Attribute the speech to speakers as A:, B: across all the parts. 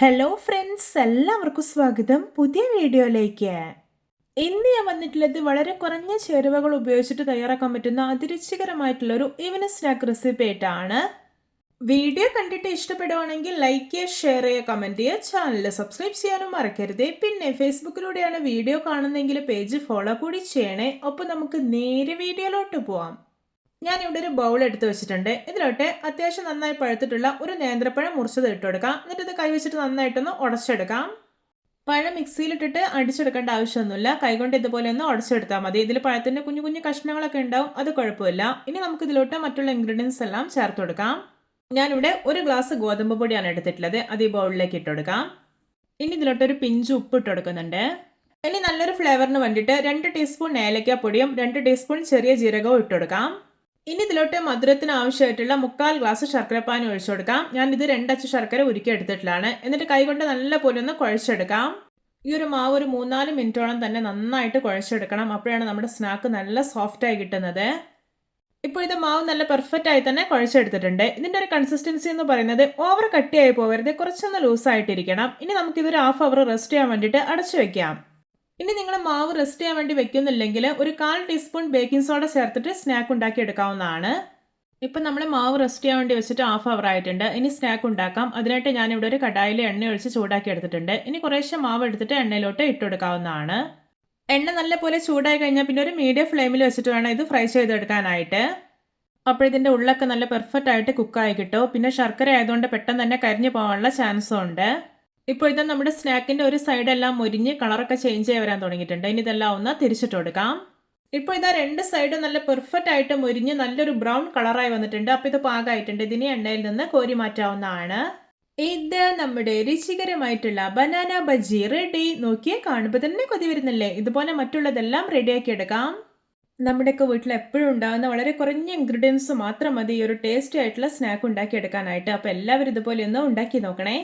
A: Hello friends എല്ലാവർക്കും സ്വാഗതം. പുതിയ വീഡിയോയിലേക്ക്. ഇന്ന് ഞാൻ വന്നിട്ടുള്ളത് വളരെ കുറഞ്ഞ ചേരുവകൾ ഉപയോഗിച്ചിട്ട് തയ്യാറാക്കാൻ പറ്റുന്ന അതിരുചികരമായിട്ടുള്ള ഒരു ഈവനിങ് സ്നാക്ക് റെസിപ്പി ആയിട്ടാണ്. വീഡിയോ കണ്ടിട്ട് ഇഷ്ടപ്പെടുവാണെങ്കിൽ ലൈക്ക് ചെയ്യുക ഷെയർ ചെയ്യുക കമന്റ് ചെയ്യുക. ചാനൽ സബ്സ്ക്രൈബ് ചെയ്യാനും മറക്കരുത്. പിന്നെ ഫേസ്ബുക്കിലൂടെയാണ് വീഡിയോ കാണുന്നതെങ്കിൽ പേജ് ഫോളോ കൂടി ചെയ്യണേ. ഒപ്പം നമുക്ക് നേരെ വീഡിയോയിലോട്ട് പോവാം. ഞാൻ ഇവിടെ ഒരു ബൗൾ എടുത്ത് വെച്ചിട്ടുണ്ട്. ഇതിലോട്ട് അത്യാവശ്യം നന്നായി പഴുത്തിട്ടുള്ള ഒരു നേന്ത്രപ്പഴം മുറിച്ചത് ഇട്ട് കൊടുക്കാം. എന്നിട്ട് ഇത് കൈവച്ചിട്ട് നന്നായിട്ടൊന്ന് ഉടച്ചെടുക്കാം. പഴം മിക്സിയിലിട്ടിട്ട് അടിച്ചെടുക്കേണ്ട ആവശ്യമൊന്നുമില്ല. കൈകൊണ്ട് ഇതുപോലെ ഒന്ന് ഉടച്ചെടുത്താൽ മതി. ഇതിൽ പഴത്തിന്റെ കുഞ്ഞു കുഞ്ഞു കഷ്ണങ്ങളൊക്കെ ഉണ്ടാവും. അത് കുഴപ്പമില്ല. ഇനി നമുക്ക് ഇതിലോട്ട് മറ്റുള്ള ഇൻഗ്രീഡിയൻസ് എല്ലാം ചേർത്ത് കൊടുക്കാം. ഞാനിവിടെ ഒരു ഗ്ലാസ് ഗോതമ്പ് പൊടിയാണ് എടുത്തിട്ടുള്ളത്. അത് ഈ ബൗളിലേക്ക് ഇട്ട് കൊടുക്കാം. ഇനി ഇതിലോട്ട് ഒരു പിഞ്ച് ഉപ്പ് ഇട്ട് കൊടുക്കുന്നുണ്ട്. ഇനി നല്ലൊരു ഫ്ലേവറിന് വേണ്ടിയിട്ട് രണ്ട് ടീസ്പൂൺ ഏലക്കാപ്പൊടിയും രണ്ട് ടീസ്പൂൺ ചെറിയ ജീരകവും ഇട്ട് കൊടുക്കാം. ഇനി ഇതിലോട്ട് മധുരത്തിന് ആവശ്യമായിട്ടുള്ള മുക്കാൽ ഗ്ലാസ് ശർക്കരപ്പാനി ഒഴിച്ചു കൊടുക്കാം ഞാൻ ഇത് രണ്ടച്ച് ശർക്കര ഉരുക്കി എടുത്തിട്ടുള്ളതാണ് എന്നിട്ട് കൈകൊണ്ട് നല്ല പോലെ ഒന്ന് കുഴച്ചെടുക്കാം. ഈ ഒരു മാവ് ഒരു മൂന്നാൽ മിനിറ്റോളം തന്നെ നന്നായിട്ട് കുഴച്ചെടുക്കണം. അപ്പോഴാണ് നമ്മുടെ സ്നാക്ക് നല്ല സോഫ്റ്റായി കിട്ടുന്നത്. ഇപ്പോൾ ഇത് മാവ് നല്ല പെർഫെക്റ്റ് ആയി തന്നെ കുഴച്ചെടുത്തിട്ടുണ്ട്. ഇതിന്റെ ഒരു കൺസിസ്റ്റൻസി എന്ന് പറയുന്നത് ഓവർ കട്ടിയായി പോകരുത്. കുറച്ചൊന്ന് ലൂസായിട്ടിരിക്കണം ഇനി നമുക്കിതൊരു ഹാഫ് അവർ റെസ്റ്റ് ചെയ്യാൻ വേണ്ടിയിട്ട് അടച്ചു വെക്കാം. ഇനി നിങ്ങൾ മാവ് റെസ്റ്റ് ചെയ്യാൻ വേണ്ടി വെക്കുന്നില്ലെങ്കിൽ ഒരു കാൽ ടീസ്പൂൺ ബേക്കിംഗ് സോഡ ചേർത്തിട്ട് സ്നാക്ക് ഉണ്ടാക്കി എടുക്കാവുന്നതാണ്. ഇപ്പം നമ്മൾ മാവ് റെസ്റ്റ് ചെയ്യാൻ വേണ്ടി വെച്ചിട്ട് ഹാഫ് അവർ ആയിട്ടുണ്ട്. ഇനി സ്നാക്ക് ഉണ്ടാക്കാം. അതിനായിട്ട് ഞാനിവിടെ ഒരു കടായിൽ എണ്ണ ഒഴിച്ച് ചൂടാക്കി എടുത്തിട്ടുണ്ട്. ഇനി കുറേശ്ശെ മാവ് എടുത്തിട്ട് എണ്ണയിലോട്ട് ഇട്ട് കൊടുക്കാവുന്നതാണ്. എണ്ണ നല്ല പോലെ ചൂടായി കഴിഞ്ഞാൽ പിന്നെ ഒരു മീഡിയം ഫ്ലെയിമിൽ വെച്ചിട്ട് വേണം ഇത് ഫ്രൈ ചെയ്തെടുക്കാനായിട്ട്. അപ്പോൾ ഇതിന്റെ ഉള്ളൊക്കെ നല്ല പെർഫെക്റ്റ് ആയിട്ട് കുക്കായി കിട്ടും. പിന്നെ ശർക്കര ആയതുകൊണ്ട് പെട്ടെന്ന് തന്നെ കരിഞ്ഞു പോകാനുള്ള ചാൻസും ഉണ്ട്. ഇപ്പോൾ ഇത് നമ്മുടെ സ്നാക്കിന്റെ ഒരു സൈഡെല്ലാം മുരിഞ്ഞ് കളറൊക്കെ ചേഞ്ച് ചെയ്യാൻ വരാൻ തുടങ്ങിയിട്ടുണ്ട്. ഇനി ഇതെല്ലാം ഒന്ന് തിരിച്ചിട്ട് കൊടുക്കാം. ഇപ്പോൾ ഇതാ രണ്ട് സൈഡും നല്ല പെർഫെക്റ്റ് ആയിട്ട് മുരിഞ്ഞ് നല്ലൊരു ബ്രൗൺ കളറായി വന്നിട്ടുണ്ട്. അപ്പോൾ ഇത് പാകമായിട്ടുണ്ട് ഇതിനെ എണ്ണയിൽ നിന്ന് കോരി മാറ്റാവുന്നതാണ്. ഇത് നമ്മുടെ രുചികരമായിട്ടുള്ള ബനാന ബജി റെഡി നോക്കിയേ കാണുമ്പോൾ തന്നെ കൊതി വരുന്നില്ലേ? ഇതുപോലെ മറ്റുള്ളതെല്ലാം റെഡിയാക്കി എടുക്കാം. നമ്മുടെയൊക്കെ വീട്ടിൽ എപ്പോഴും ഉണ്ടാകുന്ന വളരെ കുറഞ്ഞ ഇൻഗ്രീഡിയൻസ് മാത്രം മതി. ഈ ഒരു ടേസ്റ്റി ആയിട്ടുള്ള സ്നാക്ക് ഉണ്ടാക്കി എടുക്കാനായിട്ട്. അപ്പോൾ എല്ലാവരും ഇതുപോലെ ഒന്ന് ഉണ്ടാക്കി നോക്കണേ.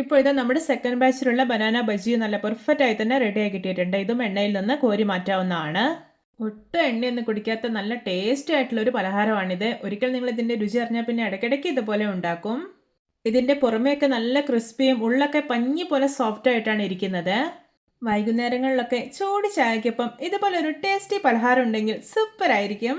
A: ഇപ്പോൾ ഇത് നമ്മുടെ സെക്കൻഡ് ബാച്ചിലുള്ള ബനാന ബജി നല്ല പെർഫെക്റ്റ് ആയി തന്നെ റെഡി ആയി കിട്ടിയിട്ടുണ്ട്. ഇതും എണ്ണയിൽ നിന്ന് കോരി മാറ്റാവുന്നതാണ്. ഒട്ടും എണ്ണയൊന്നും കുടിക്കാത്ത നല്ല ടേസ്റ്റി ആയിട്ടുള്ള ഒരു പലഹാരമാണിത്. ഒരിക്കൽ നിങ്ങൾ ഇതിന്റെ രുചി അറിഞ്ഞാൽ പിന്നെ ഇടയ്ക്കിടയ്ക്ക് ഇതുപോലെ ഉണ്ടാക്കും. ഇതിന്റെ പുറമേയൊക്കെ നല്ല ക്രിസ്പിയും ഉള്ളൊക്കെ പഞ്ഞി പോലെ സോഫ്റ്റ് ആയിട്ടാണ് ഇരിക്കുന്നത്. വൈകുന്നേരങ്ങളിലൊക്കെ ചൂട് ചായക്കൊപ്പം ഇതുപോലെ ഒരു ടേസ്റ്റി പലഹാരം ഉണ്ടെങ്കിൽ സൂപ്പർ ആയിരിക്കും.